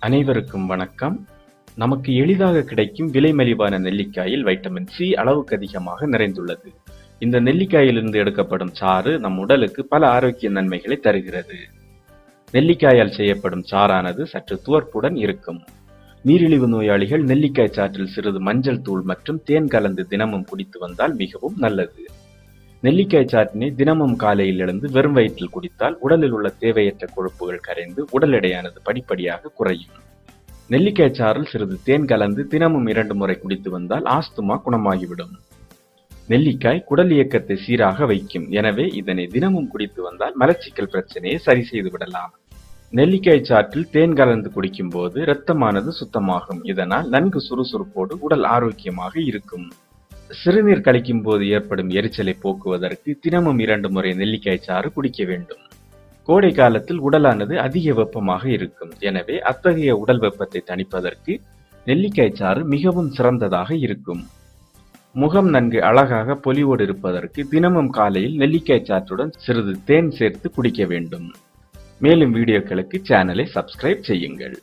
அனைவருக்கும் வணக்கம். நமக்கு எளிதாக கிடைக்கும் விலை மலிவான நெல்லிக்காயில் வைட்டமின் சி அளவுக்கு அதிகமாக நிறைந்துள்ளது. இந்த நெல்லிக்காயிலிருந்து எடுக்கப்படும் சாறு நம் உடலுக்கு பல ஆரோக்கிய நன்மைகளை தருகிறது. நெல்லிக்காயால் செய்யப்படும் சாறானது சற்று துவர்ப்புடன் இருக்கும். நீரிழிவு நோயாளிகள் நெல்லிக்காய் சாற்றில் சிறிது மஞ்சள் தூள் மற்றும் தேன் கலந்து தினமும் குடித்து வந்தால் மிகவும் நல்லது. நெல்லிக்காய் சாற்றினை தினமும் காலையில் எழுந்து வெறும் வயிற்றில் குடித்தால் உடலில் உள்ள தேவையற்ற கொழுப்புகள் கரைந்து உடல் எடையானது படிப்படியாக குறையும். நெல்லிக்காய் சாறில் சிறிது தேன் கலந்து தினமும் இரண்டு முறை குடித்து வந்தால் ஆஸ்துமா குணமாகிவிடும். நெல்லிக்காய் குடல் இயக்கத்தை சீராக வைக்கும். எனவே இதனை தினமும் குடித்து வந்தால் மலச்சிக்கல் பிரச்சனையை சரி செய்து விடலாம். நெல்லிக்காய் சாற்றில் தேன் கலந்து குடிக்கும் போது இரத்தமானது சுத்தமாகும். இதனால் நன்கு சுறுசுறுப்போடு உடல் ஆரோக்கியமாக இருக்கும். சிறுநீர் கழிக்கும் போது ஏற்படும் எரிச்சலை போக்குவதற்கு தினமும் இரண்டு முறை நெல்லிக்காய் சாறு குடிக்க வேண்டும். கோடை காலத்தில் உடலானது அதிக வெப்பமாக இருக்கும். எனவே அத்தகைய உடல் வெப்பத்தை தணிப்பதற்கு நெல்லிக்காய் சாறு மிகவும் சிறந்ததாக இருக்கும். முகம் நன்கு அழகாக பொலிவோடு இருப்பதற்கு தினமும் காலையில் நெல்லிக்காய் சாற்றுடன் சிறிது தேன் சேர்த்து குடிக்க வேண்டும். மேலும் வீடியோக்களுக்கு சேனலை சப்ஸ்கிரைப் செய்யுங்கள்.